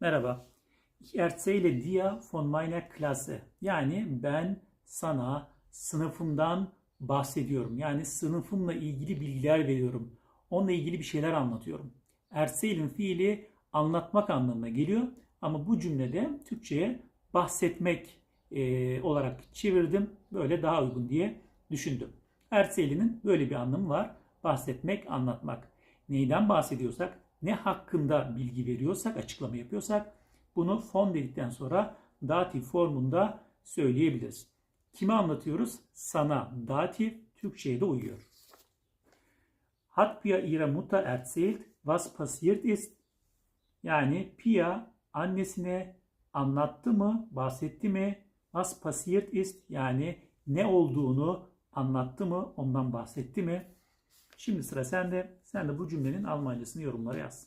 Merhaba. Ich erzähle dir von meiner Klasse. Yani ben sana sınıfımdan bahsediyorum. Yani sınıfımla ilgili bilgiler veriyorum. Onunla ilgili bir şeyler anlatıyorum. Erzählen fiili anlatmak anlamına geliyor. Ama bu cümlede Türkçe'ye bahsetmek e, olarak çevirdim. Böyle daha uygun diye düşündüm. Erzählen'in böyle bir anlamı var. Bahsetmek, anlatmak. Neyden bahsediyorsak, ne hakkında bilgi veriyorsak, açıklama yapıyorsak bunu von dedikten sonra datif formunda söyleyebiliriz. Kime anlatıyoruz? Sana. Datif Türkçe'ye de uyuyor. Hat Pia ihrer Mutter erzählt, was passiert ist? Yani Pia annesine anlattı mı, bahsetti mi? Was passiert ist? Yani ne olduğunu anlattı mı, ondan bahsetti mi? Şimdi sıra sende. Sen de bu cümlenin Almancasını yorumlara yaz.